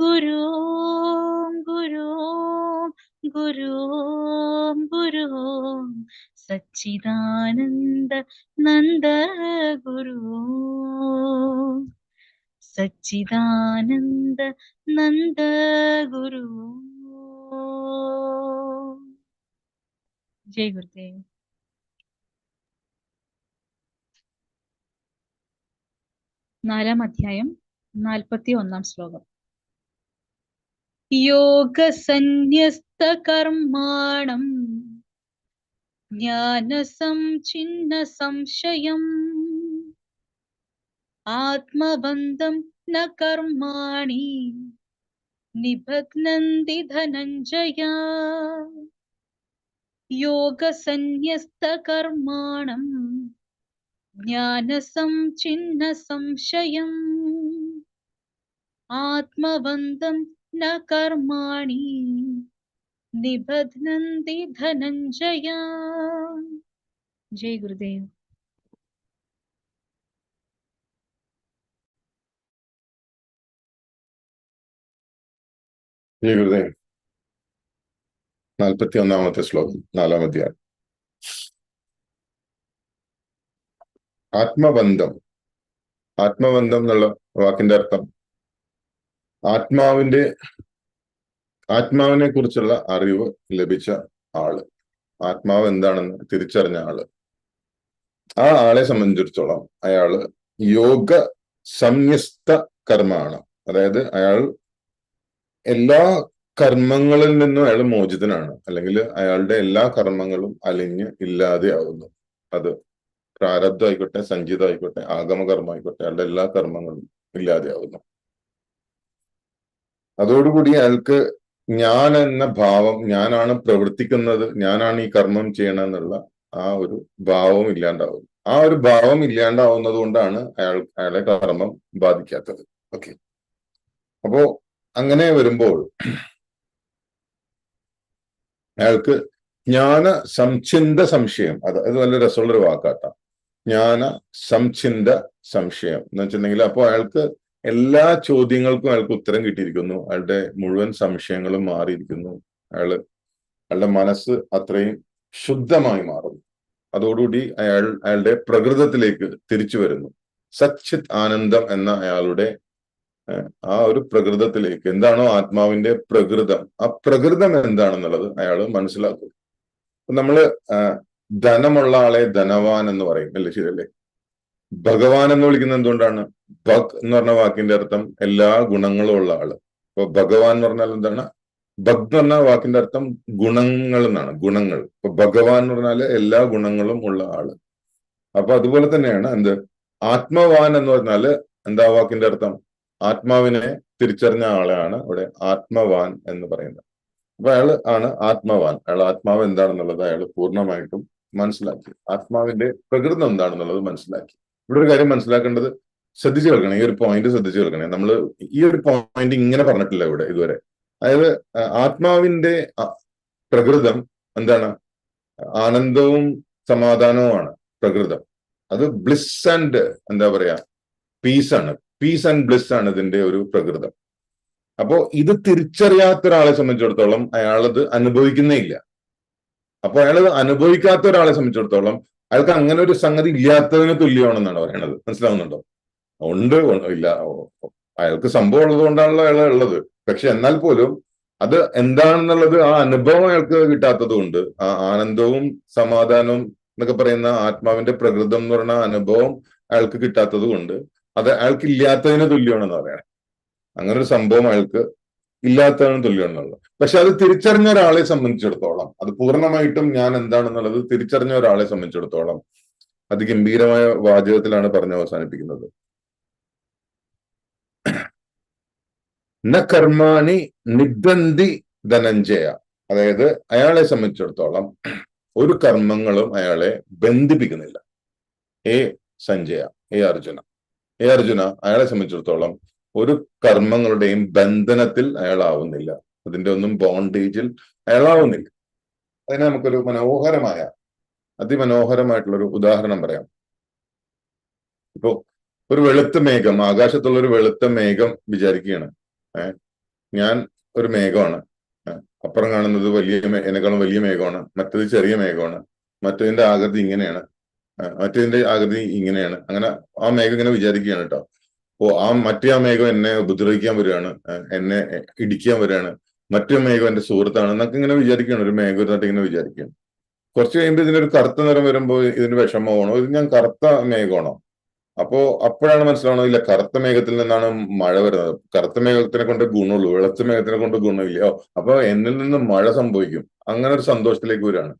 ഗുരു ഗുരു ഗുരു ഗുരു സച്ചിദാനന്ദ നന്ദ ഗുരു സച്ചിദാനന്ദ നന്ദ ഗുരു ജയ് ഗുരുദേവ്. നാലാം അധ്യായം നാൽപ്പത്തി ഒന്നാം ശ്ലോകം. യോഗസന്യസ്ത കർമാണം ജ്ഞാനസംഛിന്ന സംശയം ആത്മബന്ധം ന കർമാണി നിബധ്നന്തി ധനഞ്ജയ യോഗസന്യസ്ത കർമാണം कर्माणि निबध्नन्ति धनञ्जया। നിബധ്നന്തി ധനഞ്ജയ ജയ് ഗുരുദേവ് നാൽപ്പത്തി ഒന്നാമത്തെ ശ്ലോകം നാലാം അധ്യായം ആത്മബന്ധം. ആത്മബന്ധം എന്നുള്ള വാക്കിന്റെ അർത്ഥം ആത്മാവിന്റെ ആത്മാവിനെ കുറിച്ചുള്ള അറിവ് ലഭിച്ച ആൾ. ആത്മാവ് എന്താണെന്ന് തിരിച്ചറിഞ്ഞ ആൾ. ആ ആളെ സംബന്ധിച്ചിടത്തോളം അയാൾ യോഗ സംയസ്ത കർമ്മമാണ്. അതായത് അയാൾ എല്ലാ കർമ്മങ്ങളിൽ നിന്നും അയാൾ മോചിതനാണ്. അല്ലെങ്കിൽ അയാളുടെ എല്ലാ കർമ്മങ്ങളും അലിഞ്ഞ് ഇല്ലാതെ ആവുന്നു. അത് പ്രാരബ്ധമായിക്കോട്ടെ ആയിക്കോട്ടെ ആഗമകർമ്മമായിക്കോട്ടെ അയാളുടെ എല്ലാ കർമ്മങ്ങളും ഇല്ലാതെ ആവുന്നു. അതോടുകൂടി അയാൾക്ക് ഞാൻ എന്ന ഭാവം ഞാനാണ് പ്രവർത്തിക്കുന്നത് ഞാനാണ് ഈ കർമ്മം ചെയ്യണമെന്നുള്ള ആ ഒരു ഭാവം ഇല്ലാണ്ടാവുന്നു ആ ഒരു ഭാവം ഇല്ലാണ്ടാവുന്നത് കൊണ്ടാണ് അയാൾ അയാളെ കർമ്മം ബാധിക്കാത്തത്. ഓക്കെ. അപ്പോ അങ്ങനെ വരുമ്പോൾ അയാൾക്ക് ജ്ഞാന സംചിന്ത സംശയം അത് അത് നല്ല രസമുള്ളൊരു വാക്കാട്ട. ജ്ഞാന സംചിന്ത സംശയം എന്ന് വെച്ചിട്ടുണ്ടെങ്കിൽ അപ്പോൾ അയാൾക്ക് എല്ലാ ചോദ്യങ്ങൾക്കും അയാൾക്ക് ഉത്തരം കിട്ടിയിരിക്കുന്നു. അയാളുടെ മുഴുവൻ സംശയങ്ങളും മാറിയിരിക്കുന്നു. അയാൾ അയാളുടെ മനസ്സ് അത്രയും ശുദ്ധമായി മാറുന്നു. അതോടുകൂടി അയാൾ അയാളുടെ പ്രകൃതത്തിലേക്ക് തിരിച്ചു വരുന്നു. സച്ചിത് ആനന്ദം എന്ന അയാളുടെ ആ ഒരു പ്രകൃതത്തിലേക്ക് എന്താണോ ആത്മാവിന്റെ പ്രകൃതം ആ പ്രകൃതം എന്താണെന്നുള്ളത് അയാൾ മനസ്സിലാക്കും നമ്മൾ ധനമുള്ള ആളെ ധനവാൻ എന്ന് പറയും അല്ലേ ശരിയല്ലേ? ഭഗവാൻ എന്ന് വിളിക്കുന്നത് എന്തുകൊണ്ടാണ്? ഭഗ് എന്ന് പറഞ്ഞ വാക്കിന്റെ അർത്ഥം എല്ലാ ഗുണങ്ങളും ഉള്ള ആൾ. അപ്പൊ ഭഗവാൻ എന്ന് പറഞ്ഞാൽ എന്താണ്? ഭഗ് എന്ന് പറഞ്ഞ വാക്കിന്റെ അർത്ഥം ഗുണങ്ങൾ എന്നാണ് ഗുണങ്ങൾ. ഇപ്പൊ ഭഗവാൻ എന്ന് പറഞ്ഞാൽ എല്ലാ ഗുണങ്ങളും ഉള്ള ആൾ. അപ്പൊ അതുപോലെ തന്നെയാണ് എന്ത്? ആത്മവാൻ എന്ന് പറഞ്ഞാൽ എന്താ വാക്കിന്റെ അർത്ഥം? ആത്മാവിനെ തിരിച്ചറിഞ്ഞ ആളെയാണ് ഇവിടെ ആത്മവാൻ എന്ന് പറയുന്നത്. അപ്പൊ അയാൾ ആണ് ആത്മവാൻ. അയാൾ ആത്മാവ് എന്താണെന്നുള്ളത് അയാൾ പൂർണമായിട്ടും മനസ്സിലാക്കി. ആത്മാവിന്റെ പ്രകൃതം എന്താണെന്നുള്ളത് മനസ്സിലാക്കി. ഇവിടെ ഒരു കാര്യം മനസ്സിലാക്കേണ്ടത് ശ്രദ്ധിച്ചു കേൾക്കണം ഈ ഒരു പോയിന്റ് ശ്രദ്ധിച്ചു കേൾക്കണേ. നമ്മൾ ഈ ഒരു പോയിന്റ് ഇങ്ങനെ പറഞ്ഞിട്ടില്ല ഇവിടെ ഇതുവരെ. അതായത് ആത്മാവിന്റെ പ്രകൃതം എന്താണ്? ആനന്ദവും സമാധാനവുമാണ് പ്രകൃതം. അത് ബ്ലിസ് ആൻഡ് എന്താ പറയാ പീസ് ആണ്. പീസ് ആൻഡ് ബ്ലിസ് ആണ് ഇതിന്റെ ഒരു പ്രകൃതം. അപ്പോ ഇത് തിരിച്ചറിയാത്ത ഒരാളെ സംബന്ധിച്ചിടത്തോളം അയാളത് അനുഭവിക്കുന്നേ ഇല്ല. അപ്പൊ അയാൾ അനുഭവിക്കാത്ത ഒരാളെ സംബന്ധിച്ചിടത്തോളം അയാൾക്ക് അങ്ങനെ ഒരു സംഗതി ഇല്ലാത്തതിന് തുല്യമാണെന്നാണ് പറയണത്. മനസ്സിലാവുന്നുണ്ടോ? ഉണ്ട് ഇല്ല. അയാൾക്ക് സംഭവം ഉള്ളത് കൊണ്ടാണല്ലോ അയാൾ ഉള്ളത്. പക്ഷെ എന്നാൽ പോലും അത് എന്താണെന്നുള്ളത് ആ അനുഭവം അയാൾക്ക് കിട്ടാത്തത് കൊണ്ട് ആ ആനന്ദവും സമാധാനവും എന്നൊക്കെ പറയുന്ന ആത്മാവിന്റെ പ്രകൃതം എന്ന് പറയുന്ന അനുഭവം അയാൾക്ക് കിട്ടാത്തത് കൊണ്ട് അത് അയാൾക്ക് ഇല്ലാത്തതിന് തുല്യമാണെന്ന് പറയണം അങ്ങനെ ഒരു സംഭവം അയാൾക്ക് ഇല്ലാത്തതിന് തുല്യമെന്നുള്ളത് പക്ഷെ അത് തിരിച്ചറിഞ്ഞ ഒരാളെ സംബന്ധിച്ചിടത്തോളം അത് പൂർണമായിട്ടും ഞാൻ എന്താണെന്നുള്ളത് തിരിച്ചറിഞ്ഞ ഒരാളെ സംബന്ധിച്ചിടത്തോളം അതിഗംഭീരമായ വാചകത്തിലാണ് പറഞ്ഞ് അവസാനിപ്പിക്കുന്നത്. ന കർമാണി നിഗന്തി ധനഞ്ജയ. അതായത് അയാളെ സംബന്ധിച്ചിടത്തോളം ഒരു കർമ്മങ്ങളും അയാളെ ബന്ധിപ്പിക്കുന്നില്ല. ഏ സഞ്ജയ ഏ അർജുന. ഏ അർജുന അയാളെ സംബന്ധിച്ചിടത്തോളം ഒരു കർമ്മങ്ങളുടെയും ബന്ധനത്തിൽ അയാളാവുന്നില്ല. അതിന്റെ ഒന്നും ബോണ്ടേജിൽ അയാളാവുന്നില്ല. അതിന് നമുക്കൊരു മനോഹരമായ അതിമനോഹരമായിട്ടുള്ള ഒരു ഉദാഹരണം പറയാം. ഇപ്പോ ഒരു വെളുത്ത മേഘം ആകാശത്തുള്ള ഒരു വെളുത്ത മേഘം വിചാരിക്കുകയാണ്. ഞാൻ ഒരു മേഘമാണ്. അപ്പുറം കാണുന്നത് വലിയ എന്നെക്കാളും വലിയ മേഘമാണ്. മറ്റത് ചെറിയ മേഘമാണ്. മറ്റതിന്റെ ആകൃതി ഇങ്ങനെയാണ്. മറ്റേതിന്റെ ആകൃതി ഇങ്ങനെയാണ്. അങ്ങനെ ആ മേഘം ഇങ്ങനെ വിചാരിക്കുകയാണ് കേട്ടോ. ഓ ആ മറ്റേ ആ മേഘം എന്നെ ഉപദ്രവിക്കാൻ വരികയാണ്. എന്നെ ഇടിക്കാൻ വരികയാണ്. മറ്റേ മേഘം എന്റെ സുഹൃത്താണ് എന്നൊക്കെ ഇങ്ങനെ വിചാരിക്കുകയാണ്. ഒരു മേഘം ഇരുന്നിട്ട് ഇങ്ങനെ വിചാരിക്കുകയാണ്. കുറച്ച് കഴിയുമ്പോൾ ഇതിനൊരു കറുത്ത നിറം വരുമ്പോൾ ഇതിന് വിഷമമാണോ? ഇത് ഞാൻ കറുത്ത മേഘമാണോ? അപ്പോ അപ്പോഴാണ് മനസ്സിലാവണോ ഇല്ല കറുത്ത മേഘത്തിൽ നിന്നാണ് മഴ വരുന്നത്. കറുത്ത മേഘത്തിനെ കൊണ്ട് ഗുണമുള്ളൂ വെളുത്ത മേഘത്തിനെ കൊണ്ട് ഗുണമില്ല. ഓ അപ്പൊ എന്നിൽ നിന്ന് മഴ സംഭവിക്കും. അങ്ങനെ ഒരു സന്തോഷത്തിലേക്ക് വരികയാണ്.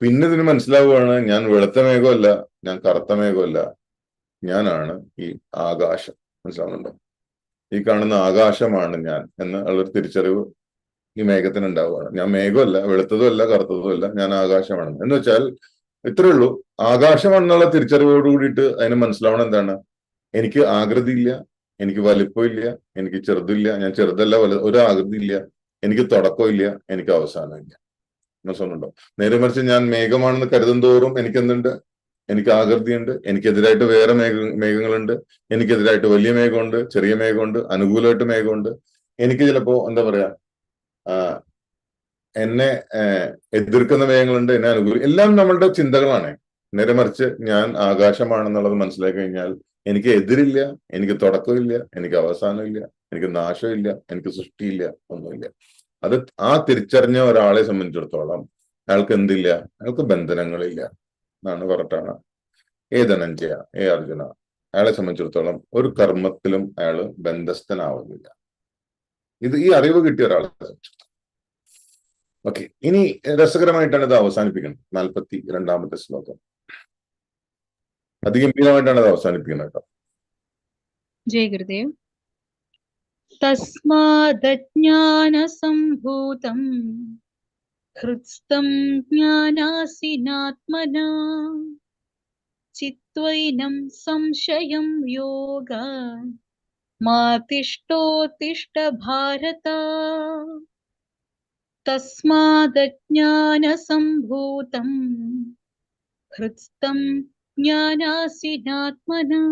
പിന്നെ ഇതിന് മനസ്സിലാവുകയാണ് ഞാൻ വെളുത്ത മേഘമല്ല ഞാൻ കറുത്ത മേഘമല്ല. ഞാനാണ് ഈ ആകാശം. മനസ്സിലാവുന്നുണ്ടോ ഈ കാണുന്ന ആകാശമാണ് ഞാൻ എന്ന് ഉള്ളൊരു തിരിച്ചറിവ് ഈ മേഘത്തിന് ഉണ്ടാവുകയാണ്. ഞാൻ മേഘമല്ല വെളുത്തതും അല്ല കറുത്തതും അല്ല ഞാൻ ആകാശമാണ്. എന്ന് വെച്ചാൽ ഇത്രേ ഉള്ളൂ. ആകാശമാണെന്നുള്ള തിരിച്ചറിവോട് കൂടിയിട്ട് അതിന് മനസ്സിലാവണം എന്താണ്? എനിക്ക് ആകൃതി ഇല്ല എനിക്ക് വലിപ്പമില്ല എനിക്ക് ചെറുതില്ല ഞാൻ ചെറുതല്ല വലു ഒരു ആകൃതി ഇല്ല എനിക്ക് തുടക്കമില്ല എനിക്ക് അവസാനമില്ല. മനസ്സിലുണ്ടോ നേരെ മറിച്ച് ഞാൻ മേഘമാണെന്ന് കരുതും തോറും എനിക്ക് എന്തുണ്ട് എനിക്ക് ആകൃതിയുണ്ട് എനിക്കെതിരായിട്ട് വേറെ മേഘ മേഘങ്ങളുണ്ട് എനിക്കെതിരായിട്ട് വലിയ മേഘമുണ്ട് ചെറിയ മേഘമുണ്ട് അനുകൂലമായിട്ട് മേഘമുണ്ട്. എനിക്ക് ചിലപ്പോ എന്താ പറയാ എന്നെ എതിർക്കുന്ന മേഘങ്ങളുണ്ട് എന്നെ അനുകൂലം എല്ലാം നമ്മളുടെ ചിന്തകളാണ്. നേരെ മറിച്ച് ഞാൻ ആകാശമാണെന്നുള്ളത് മനസ്സിലാക്കി കഴിഞ്ഞാൽ എനിക്ക് എതിരില്ല എനിക്ക് തുടക്കമില്ല എനിക്ക് അവസാനമില്ല എനിക്ക് നാശമില്ല എനിക്ക് സൃഷ്ടിയില്ല ഒന്നുമില്ല. അത് ആ തിരിച്ചറിഞ്ഞ ഒരാളെ സംബന്ധിച്ചിടത്തോളം അയാൾക്ക് എന്തില്ല? അയാൾക്ക് ബന്ധനങ്ങളില്ല. എന്നാണ് പറഞ്ഞിട്ടാണ്. ഏ ധനഞ്ജയ ഏ അർജുന അയാളെ സംബന്ധിച്ചിടത്തോളം ഒരു കർമ്മത്തിലും അയാൾ ബന്ധസ്ഥനാവുന്നില്ല. ഇത് ഈ അറിവ് കിട്ടിയ ഒരാളെ സംബന്ധിച്ചിടത്തോളം ഓക്കെ ഇനി രസകരമായിട്ടാണ് ഇത് അവസാനിപ്പിക്കുന്നത്. നാൽപ്പത്തി രണ്ടാമത്തെ ശ്ലോകം. അതിഗംഭീരമായിട്ടാണ് ഇത് അവസാനിപ്പിക്കുന്നത് കേട്ടോ. ജയ ഗുരുദേവ്. തസ്മാദജ്ഞാന സംഭൂതം हृत्स्थं ज्ञानासिनात्मना। चित्त्वैनं संशयं योग। मा तिष्ठोत्तिष्ठ भारत तस्मादज्ञानसम्भूतम्। हृत्स्थं ज्ञानासिनात्मना।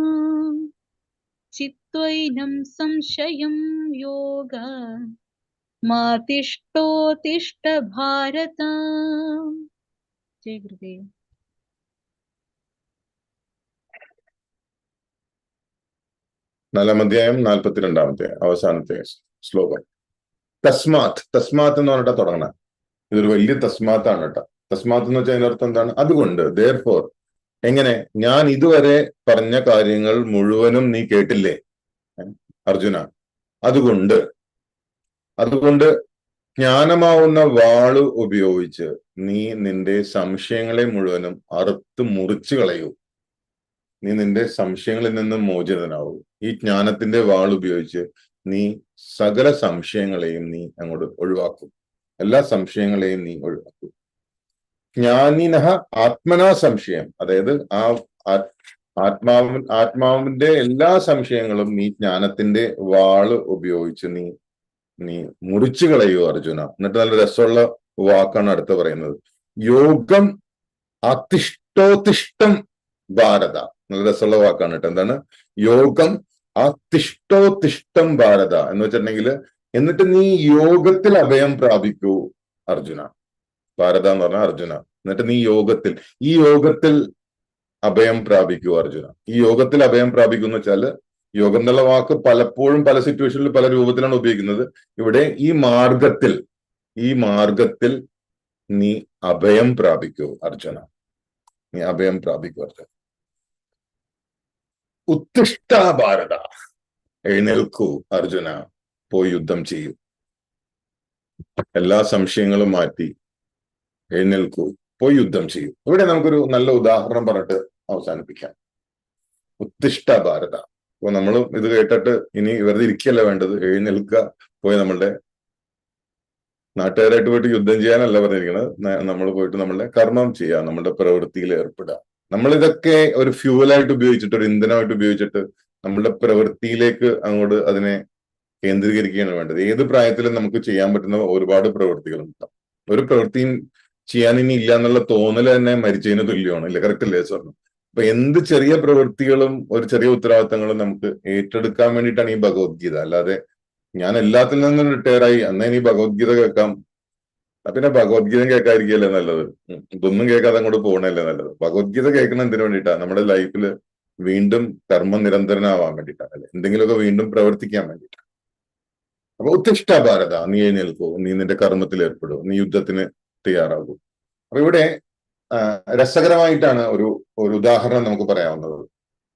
चित्त्वैनं संशयं योग മാതിഷ്ടോതിഷ്ട ഭാരത ജയ ഗുരുദേവ് നാലാം അധ്യായം നാൽപ്പത്തിരണ്ടാമത്തെ അവസാനത്തെ ശ്ലോകം. തസ്മാത് തസ്മാത്ത് എന്ന് പറഞ്ഞിട്ട് തുടങ്ങണം. ഇതൊരു വലിയ തസ്മാത്താണ് കേട്ടോ. തസ്മാത്ത് എന്ന് വെച്ചാൽ അതിനർത്ഥം എന്താണ്? അതുകൊണ്ട് ദേർഫോർ എങ്ങനെ? ഞാൻ ഇതുവരെ പറഞ്ഞ കാര്യങ്ങൾ മുഴുവനും നീ കേട്ടില്ലേ? അർജുന. അതുകൊണ്ട് അതുകൊണ്ട് ജ്ഞാനമാവുന്ന വാൾ ഉപയോഗിച്ച് നീ നിന്റെ സംശയങ്ങളെ മുഴുവനും അറുത്ത് മുറിച്ചു കളയൂ. നീ നിന്റെ സംശയങ്ങളിൽ നിന്ന് മോചിതനാവൂ. ഈ ജ്ഞാനത്തിന്റെ വാൾ ഉപയോഗിച്ച് നീ സകല സംശയങ്ങളെയും നീ അങ്ങോട്ട് ഒഴിവാക്കും. എല്ലാ സംശയങ്ങളെയും നീ ഒഴിവാക്കും. ജ്ഞാനിനഹ ആത്മനാ സംശയം. അതായത് ആ ആത്മാവ് ആത്മാവിന്റെ എല്ലാ സംശയങ്ങളും നീ ജ്ഞാനത്തിന്റെ വാൾ ഉപയോഗിച്ച് നീ നീ മുറിച്ചു കളയൂ അർജുന? എന്നിട്ട് നല്ല രസമുള്ള വാക്കാണ് അടുത്ത് പറയുന്നത്. യോഗം അതിഷ്ടോതിഷ്ടം ഭാരത. നല്ല രസമുള്ള വാക്കാണ് കേട്ടോ. എന്താണ്? യോഗം അതിഷ്ടോതിഷ്ടം ഭാരത എന്ന് വെച്ചിട്ടുണ്ടെങ്കിൽ എന്നിട്ട് നീ യോഗത്തിൽ അഭയം പ്രാപിക്കൂ അർജുന. ഭാരത എന്ന് പറഞ്ഞാൽ അർജുന. എന്നിട്ട് നീ യോഗത്തിൽ ഈ യോഗത്തിൽ അഭയം പ്രാപിക്കൂ അർജുന. ഈ യോഗത്തിൽ അഭയം പ്രാപിക്കുന്ന വെച്ചാൽ യോഗം എന്നുള്ള വാക്ക് പലപ്പോഴും പല സിറ്റുവേഷനിൽ പല രൂപത്തിലാണ് ഉപയോഗിക്കുന്നത്. ഇവിടെ ഈ മാർഗത്തിൽ ഈ മാർഗത്തിൽ നീ അഭയം പ്രാപിക്കൂ അർജുന. നീ അഭയം പ്രാപിക്കൂ അർജുന. ഉത്തിഷ്ട ഭാരത എഴുന്നേൽക്കൂ അർജുന. പോയി യുദ്ധം ചെയ്യൂ. എല്ലാ സംശയങ്ങളും മാറ്റി എഴുന്നേൽക്കൂ പോയി യുദ്ധം ചെയ്യൂ. ഇവിടെ നമുക്കൊരു നല്ല ഉദാഹരണം പറഞ്ഞിട്ട് അവസാനിപ്പിക്കാം. ഉത്തിഷ്ട ഭാരത. അപ്പൊ നമ്മൾ ഇത് കേട്ടിട്ട് ഇനി വെറുതെ ഇരിക്കല്ല വേണ്ടത്? എഴുന്നേൽക്കുക പോയി നമ്മളുടെ നാട്ടുകാരായിട്ട് പോയിട്ട് യുദ്ധം ചെയ്യാനല്ല പറഞ്ഞിരിക്കുന്നത്. നമ്മൾ പോയിട്ട് നമ്മളുടെ കർമ്മം ചെയ്യുക നമ്മളുടെ പ്രവൃത്തിയിൽ ഏർപ്പെടുക. നമ്മൾ ഇതൊക്കെ ഒരു ഫ്യൂവലായിട്ട് ഉപയോഗിച്ചിട്ട് ഒരു ഇന്ധനമായിട്ട് ഉപയോഗിച്ചിട്ട് നമ്മളുടെ പ്രവൃത്തിയിലേക്ക് അങ്ങോട്ട് അതിനെ കേന്ദ്രീകരിക്കുകയാണ് വേണ്ടത്. ഏത് പ്രായത്തിലും നമുക്ക് ചെയ്യാൻ പറ്റുന്ന ഒരുപാട് പ്രവൃത്തികളുണ്ട്. ഒരു പ്രവൃത്തിയും ചെയ്യാൻ ഇനി ഇല്ല എന്നുള്ള തോന്നൽ തന്നെ മരിച്ചതിന് തുല്യമാണ്. ഇല്ല കറക്റ്റ് അല്ലേ സ്വർണം അപ്പൊ എന്ത് ചെറിയ പ്രവൃത്തികളും ഒരു ചെറിയ ഉത്തരവാദിത്തങ്ങളും നമുക്ക് ഏറ്റെടുക്കാൻ വേണ്ടിയിട്ടാണ് ഈ ഭഗവത്ഗീത. അല്ലാതെ ഞാൻ എല്ലാത്തിൽ നിന്നും റിട്ടയർ ആയി അന്നേ ഇനി ഭഗവത്ഗീത കേൾക്കാം. പിന്നെ ഭഗവത്ഗീത കേൾക്കാതിരിക്കല്ലേ നല്ലത്. ഇതൊന്നും കേൾക്കാതെ അങ്ങോട്ട് പോകണല്ലേ നല്ലത്? ഭഗവത്ഗീത കേൾക്കണം എന്തിനു വേണ്ടിയിട്ടാ? നമ്മുടെ ലൈഫിൽ വീണ്ടും കർമ്മ നിരന്തരനാവാൻ വേണ്ടിയിട്ടാണ് അല്ലെ? എന്തെങ്കിലുമൊക്കെ വീണ്ടും പ്രവർത്തിക്കാൻ വേണ്ടിയിട്ടാണ്. അപ്പൊ ഉത്തിഷ്ഠ ഭാരത നീ എഴുന്നേൽക്കൂ. നീ നിന്റെ കർമ്മത്തിൽ ഏർപ്പെടൂ. നീ യുദ്ധത്തിന് തയ്യാറാകൂ. അപ്പൊ ഇവിടെ രസകരമായിട്ടാണ് ഒരു ഒരു ഉദാഹരണം നമുക്ക് പറയാവുന്നത്.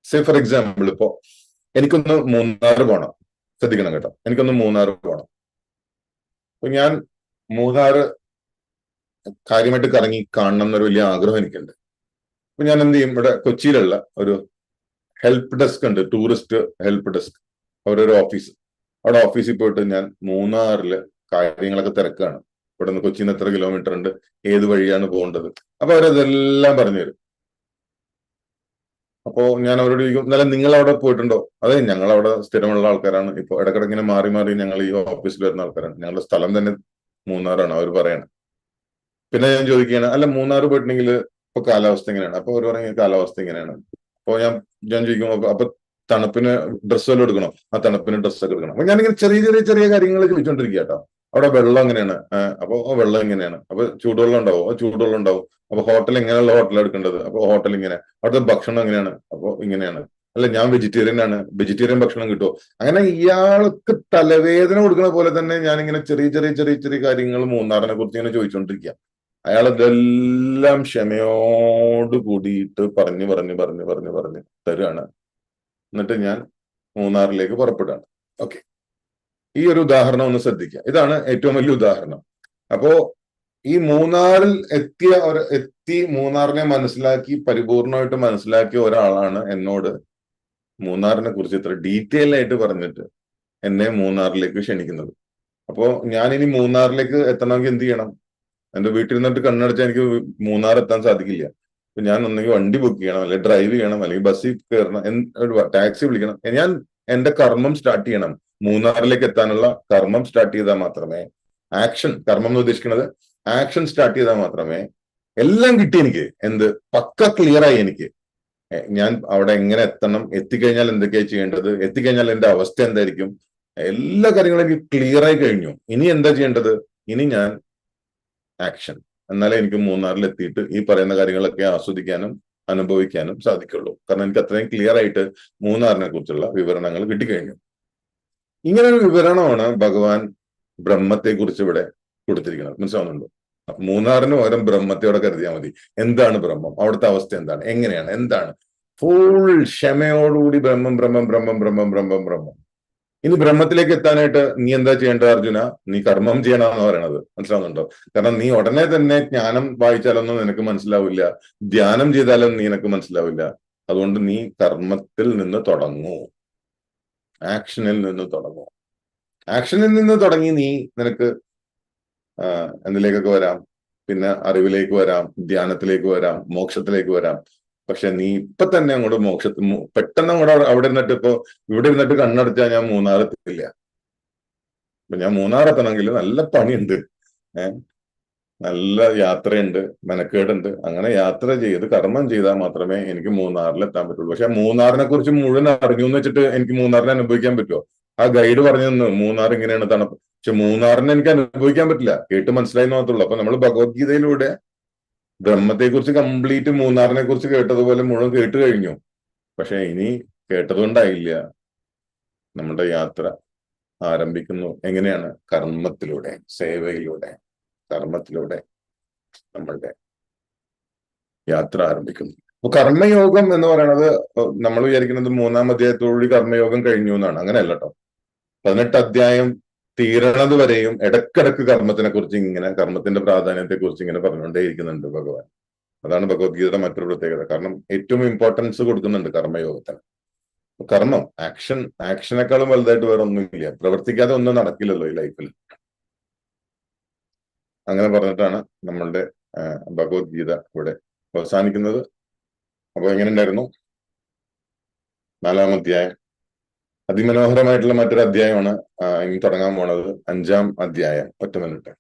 സേ ഫോർ എക്സാമ്പിൾ ഇപ്പോ എനിക്കൊന്ന് മൂന്നാർ പോകണം ശ്രദ്ധിക്കണം കേട്ടോ. എനിക്കൊന്ന് മൂന്നാർ പോകണം അപ്പൊ ഞാൻ മൂന്നാർ കാര്യമായിട്ട് കറങ്ങി കാണണം എന്നൊരു വലിയ ആഗ്രഹം എനിക്കുണ്ട്. അപ്പൊ ഞാൻ എന്ത് ചെയ്യും? ഇവിടെ കൊച്ചിയിലുള്ള ഒരു ഹെൽപ്പ് ഡെസ്ക് ഉണ്ട്. Tourist help desk. അവരുടെ ഒരു ഓഫീസ്. അവിടെ ഓഫീസിൽ പോയിട്ട് ഞാൻ മൂന്നാറിൽ കാര്യങ്ങളൊക്കെ തിരക്കാണ്. ഇവിടെ നിന്ന് കൊച്ചിയിൽ നിന്ന് എത്ര കിലോമീറ്റർ ഉണ്ട്? ഏത് വഴിയാണ് പോകേണ്ടത്? അപ്പൊ അവരതെല്ലാം പറഞ്ഞു തരും. അപ്പോ ഞാൻ അവരോട് ചോദിക്കും എന്നാലും നിങ്ങൾ അവിടെ പോയിട്ടുണ്ടോ? അതെ ഞങ്ങൾ അവിടെ സ്ഥിരമുള്ള ആൾക്കാരാണ്. ഇപ്പൊ ഇടക്കിടക്ക് ഇങ്ങനെ മാറി മാറി ഞങ്ങൾ ഈ ഓഫീസിൽ വരുന്ന ആൾക്കാരാണ്. ഞങ്ങളുടെ സ്ഥലം തന്നെ മൂന്നാറാണ് അവർ പറയണത് പിന്നെ ഞാൻ ചോദിക്കുകയാണ് അല്ല മൂന്നാർ പോയിട്ടുണ്ടെങ്കിൽ ഇപ്പൊ കാലാവസ്ഥ എങ്ങനെയാണ്? അപ്പൊ അവർ പറയുന്നത് കാലാവസ്ഥ എങ്ങനെയാണ് അപ്പൊ ഞാൻ ഞാൻ ചോദിക്കും അപ്പൊ തണുപ്പിന് ഡ്രസ്സ് വല്ലതും എടുക്കണം? ആ തണുപ്പിന് ഡ്രസ്സൊക്കെ എടുക്കണം. അപ്പൊ ഞാനിങ്ങനെ ചെറിയ ചെറിയ ചെറിയ കാര്യങ്ങൾ ചോദിച്ചോണ്ടിരിക്കുക കേട്ടോ അവിടെ വെള്ളം എങ്ങനെയാണ്? ആ, അപ്പൊ ഓ, വെള്ളം എങ്ങനെയാണ്? അപ്പൊ ചൂടുവെള്ളം ഉണ്ടാവും ആ ചൂടുവെള്ളം ഉണ്ടാവും. അപ്പൊ ഹോട്ടൽ എങ്ങനെയുള്ള ഹോട്ടൽ എടുക്കേണ്ടത്. അപ്പൊ ഹോട്ടൽ ഇങ്ങനെ അവിടുത്തെ ഭക്ഷണം എങ്ങനെയാണ്? അപ്പൊ ഇങ്ങനെയാണ്. അല്ല ഞാൻ വെജിറ്റേറിയൻ ആണ്. വെജിറ്റേറിയൻ ഭക്ഷണം കിട്ടുമോ അങ്ങനെ ഇയാൾക്ക് തലവേദന കൊടുക്കുന്ന പോലെ തന്നെ ഞാൻ ഇങ്ങനെ ചെറിയ ചെറിയ ചെറിയ ചെറിയ കാര്യങ്ങൾ മൂന്നാറിനെ കുറിച്ച് ഇങ്ങനെ ചോദിച്ചുകൊണ്ടിരിക്കുക അയാൾ ഇതെല്ലാം ക്ഷമയോട് കൂടിയിട്ട് പറഞ്ഞു പറഞ്ഞു പറഞ്ഞു പറഞ്ഞു പറഞ്ഞു തരുകയാണ് എന്നിട്ട് ഞാൻ മൂന്നാറിലേക്ക് പുറപ്പെടുകയാണ്. ഓക്കെ ഈ ഒരു ഉദാഹരണം ഒന്ന് ശ്രദ്ധിക്കുക. ഇതാണ് ഏറ്റവും വലിയ ഉദാഹരണം. അപ്പോ ഈ മൂന്നാറിൽ എത്തിയ ഒരു എത്തി മൂന്നാറിനെ മനസ്സിലാക്കി പരിപൂർണമായിട്ട് മനസ്സിലാക്കിയ ഒരാളാണ് എന്നോട് മൂന്നാറിനെ കുറിച്ച് ഇത്ര ഡീറ്റെയിൽ ആയിട്ട് പറഞ്ഞിട്ട് എന്നെ മൂന്നാറിലേക്ക് ക്ഷണിക്കുന്നത്. അപ്പോ ഞാൻ ഇനി മൂന്നാറിലേക്ക് എത്തണമെങ്കിൽ എന്ത് ചെയ്യണം? എന്റെ വീട്ടിൽ നിന്നിട്ട് കണ്ണടച്ചാൽ എനിക്ക് മൂന്നാർ എത്താൻ സാധിക്കില്ല. അപ്പൊ ഞാൻ ഒന്നെങ്കിൽ വണ്ടി ബുക്ക് ചെയ്യണം അല്ലെങ്കിൽ ഡ്രൈവ് ചെയ്യണം അല്ലെങ്കിൽ ബസ്സിൽ കയറണം ടാക്സി വിളിക്കണം. ഞാൻ എന്റെ കർമ്മം സ്റ്റാർട്ട് ചെയ്യണം. മൂന്നാറിലേക്ക് എത്താനുള്ള കർമ്മം സ്റ്റാർട്ട് ചെയ്താൽ മാത്രമേ ആക്ഷൻ കർമ്മം എന്ന് ഉദ്ദേശിക്കുന്നത് ആക്ഷൻ സ്റ്റാർട്ട് ചെയ്താൽ മാത്രമേ എല്ലാം കിട്ടി എനിക്ക്. എന്ത്? പക്ക ക്ലിയർ ആയി എനിക്ക്. ഞാൻ അവിടെ എങ്ങനെ എത്തണം? എത്തിക്കഴിഞ്ഞാൽ എന്തൊക്കെയാ ചെയ്യേണ്ടത്? എത്തിക്കഴിഞ്ഞാൽ എന്റെ അവസ്ഥ എന്തായിരിക്കും? എല്ലാ കാര്യങ്ങളും എനിക്ക് ക്ലിയർ ആയി കഴിഞ്ഞു. ഇനി എന്താ ചെയ്യേണ്ടത്? ഇനി ഞാൻ ആക്ഷൻ എന്നാലേ എനിക്ക് മൂന്നാറിൽ എത്തിയിട്ട് ഈ പറയുന്ന കാര്യങ്ങളൊക്കെ ആസ്വദിക്കാനും അനുഭവിക്കാനും സാധിക്കുള്ളൂ. കാരണം എനിക്ക് അത്രയും ക്ലിയർ ആയിട്ട് മൂന്നാറിനെ കുറിച്ചുള്ള വിവരണങ്ങൾ കിട്ടിക്കഴിഞ്ഞു. ഇങ്ങനെ ഒരു വിവരണമാണ് ഭഗവാൻ ബ്രഹ്മത്തെ കുറിച്ച് ഇവിടെ കൊടുത്തിരിക്കുന്നത്. മനസ്സിലാവുന്നുണ്ടോ? മൂന്നാറിന് പകരം ബ്രഹ്മത്തെയോടെ കരുതിയാൽ മതി. എന്താണ് ബ്രഹ്മം? അവിടുത്തെ അവസ്ഥ എന്താണ്? എങ്ങനെയാണ്? എന്താണ്? ഫുൾ ക്ഷമയോടുകൂടി ബ്രഹ്മം ബ്രഹ്മം ബ്രഹ്മം ബ്രഹ്മം ബ്രഹ്മം ബ്രഹ്മം. ഇനി ബ്രഹ്മത്തിലേക്ക് എത്താനായിട്ട് നീ എന്താ ചെയ്യേണ്ടത് അർജുന? നീ കർമ്മം ചെയ്യണമെന്ന് പറയണത്. മനസ്സിലാവുന്നുണ്ടോ? കാരണം നീ ഉടനെ തന്നെ ജ്ഞാനം വായിച്ചാലൊന്നും നിനക്ക് മനസ്സിലാവില്ല. ധ്യാനം ചെയ്താലും നീ നിനക്ക് മനസ്സിലാവില്ല. അതുകൊണ്ട് നീ കർമ്മത്തിൽ നിന്ന് തുടങ്ങൂ. ആക്ഷനിൽ നിന്ന് തുടങ്ങൂ. ആക്ഷനിൽ നിന്ന് തുടങ്ങി നീ നിനക്ക് എന്തിലേക്കൊക്കെ വരാം? പിന്നെ അറിവിലേക്ക് വരാം ധ്യാനത്തിലേക്ക് വരാം മോക്ഷത്തിലേക്ക് വരാം. പക്ഷെ നീ ഇപ്പൊ തന്നെ അങ്ങോട്ട് മോക്ഷത്തിൽ പെട്ടെന്ന് അങ്ങോട്ട് അവിടെ- ഇരുന്നിട്ട് ഇപ്പൊ ഇവിടെ ഇരുന്നിട്ട് കണ്ണടച്ചാൽ ഞാൻ മൂന്നാർ എത്തില്ല. അപ്പൊ ഞാൻ മൂന്നാർ എത്തണമെങ്കിൽ നല്ല പണിയുണ്ട്. നല്ല യാത്രയുണ്ട് മെനക്കേടുണ്ട്. അങ്ങനെ യാത്ര ചെയ്ത് കർമ്മം ചെയ്താൽ മാത്രമേ എനിക്ക് മൂന്നാറിൽ എത്താൻ പറ്റുള്ളൂ. പക്ഷെ മൂന്നാറിനെ കുറിച്ച് മുഴുവൻ അറിഞ്ഞു എന്ന് വെച്ചിട്ട് എനിക്ക് മൂന്നാറിനെ അനുഭവിക്കാൻ പറ്റുമോ ആ ഗൈഡ് പറഞ്ഞു തന്നു മൂന്നാർ ഇങ്ങനെയാണ് തണുപ്പ്. പക്ഷെ മൂന്നാറിനെ എനിക്ക് അനുഭവിക്കാൻ പറ്റില്ല. കേട്ട് മനസ്സിലായി മാത്രമുള്ളൂ അപ്പൊ നമ്മൾ ഭഗവത്ഗീതയിലൂടെ ബ്രഹ്മത്തെ കുറിച്ച് കംപ്ലീറ്റ് മൂന്നാറിനെ കുറിച്ച് കേട്ടതുപോലെ മുഴുവൻ കേട്ട് കഴിഞ്ഞു. പക്ഷെ ഇനി കേട്ടതുകൊണ്ടായില്ല. നമ്മുടെ യാത്ര ആരംഭിക്കുന്നു. എങ്ങനെയാണ്? കർമ്മത്തിലൂടെ സേവയിലൂടെ കർമ്മത്തിലൂടെ നമ്മളുടെ യാത്ര ആരംഭിക്കുന്നു. അപ്പൊ കർമ്മയോഗം എന്ന് പറയുന്നത് നമ്മൾ വിചാരിക്കുന്നത് മൂന്നാം അധ്യായത്തോടുകൂടി കർമ്മയോഗം കഴിഞ്ഞു എന്നാണ്. അങ്ങനെയല്ല പതിനെട്ട് അധ്യായം തീരണത് വരെയും ഇടക്കിടക്ക് കർമ്മത്തിനെ കുറിച്ച് ഇങ്ങനെ കർമ്മത്തിന്റെ പ്രാധാന്യത്തെ കുറിച്ച് ഇങ്ങനെ പറഞ്ഞുകൊണ്ടേയിരിക്കുന്നുണ്ട് ഭഗവാൻ. അതാണ് ഭഗവത്ഗീതയുടെ മറ്റൊരു പ്രത്യേകത. കാരണം ഏറ്റവും ഇമ്പോർട്ടൻസ് കൊടുക്കുന്നുണ്ട് കർമ്മയോഗത്തിന്. കർമ്മം ആക്ഷൻ ആക്ഷനേക്കാളും വലുതായിട്ട് വേറെ ഒന്നുമില്ല. പ്രവർത്തിക്കാതെ ഒന്നും നടക്കില്ലല്ലോ ഈ ലൈഫിൽ അങ്ങനെ പറഞ്ഞിട്ടാണ് നമ്മളുടെ ഭഗവത്ഗീത ഇവിടെ അവസാനിക്കുന്നത്. അപ്പൊ എങ്ങനെ ഉണ്ടായിരുന്നു നാലാം അധ്യായം അതിമനോഹരമായിട്ടുള്ള മറ്റൊരു അധ്യായമാണ് ഇനി തുടങ്ങാൻ പോണത് അഞ്ചാം അധ്യായം ഒറ്റ മിനിറ്റ്.